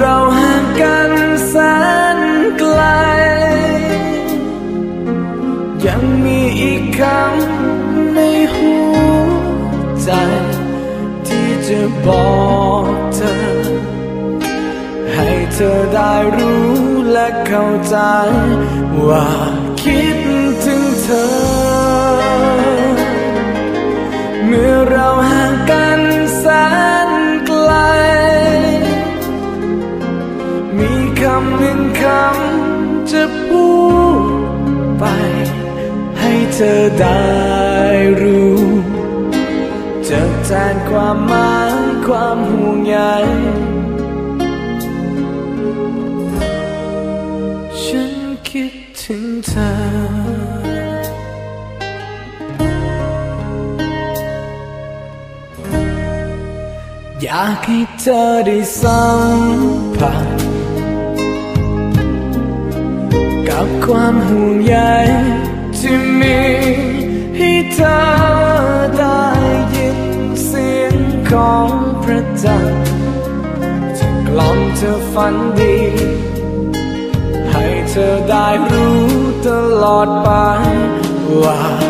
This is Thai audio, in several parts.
เราห่างกันแสนไกล ยังมีอีกคำในหัวใจ ที่จะบอกเธอ ให้เธอได้รู้และเข้าใจ ว่าคิดถึงเธอ จะพูดไป ให้เธอได้รู้จะแทนความหมายความห่วงใยฉันคิดถึงเธออยากให้เธอได้สัมผัส กับความห่วงใยที่มีให้เธอได้ยินเสียงของพระจันทร์จะกล่อมเธอฝันดี ให้เธอได้รู้ตลอดไปว่า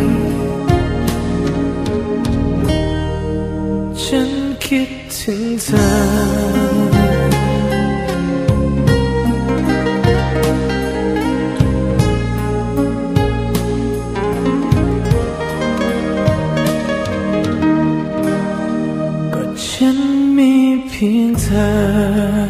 คิดถึงเธอเพียงเธอ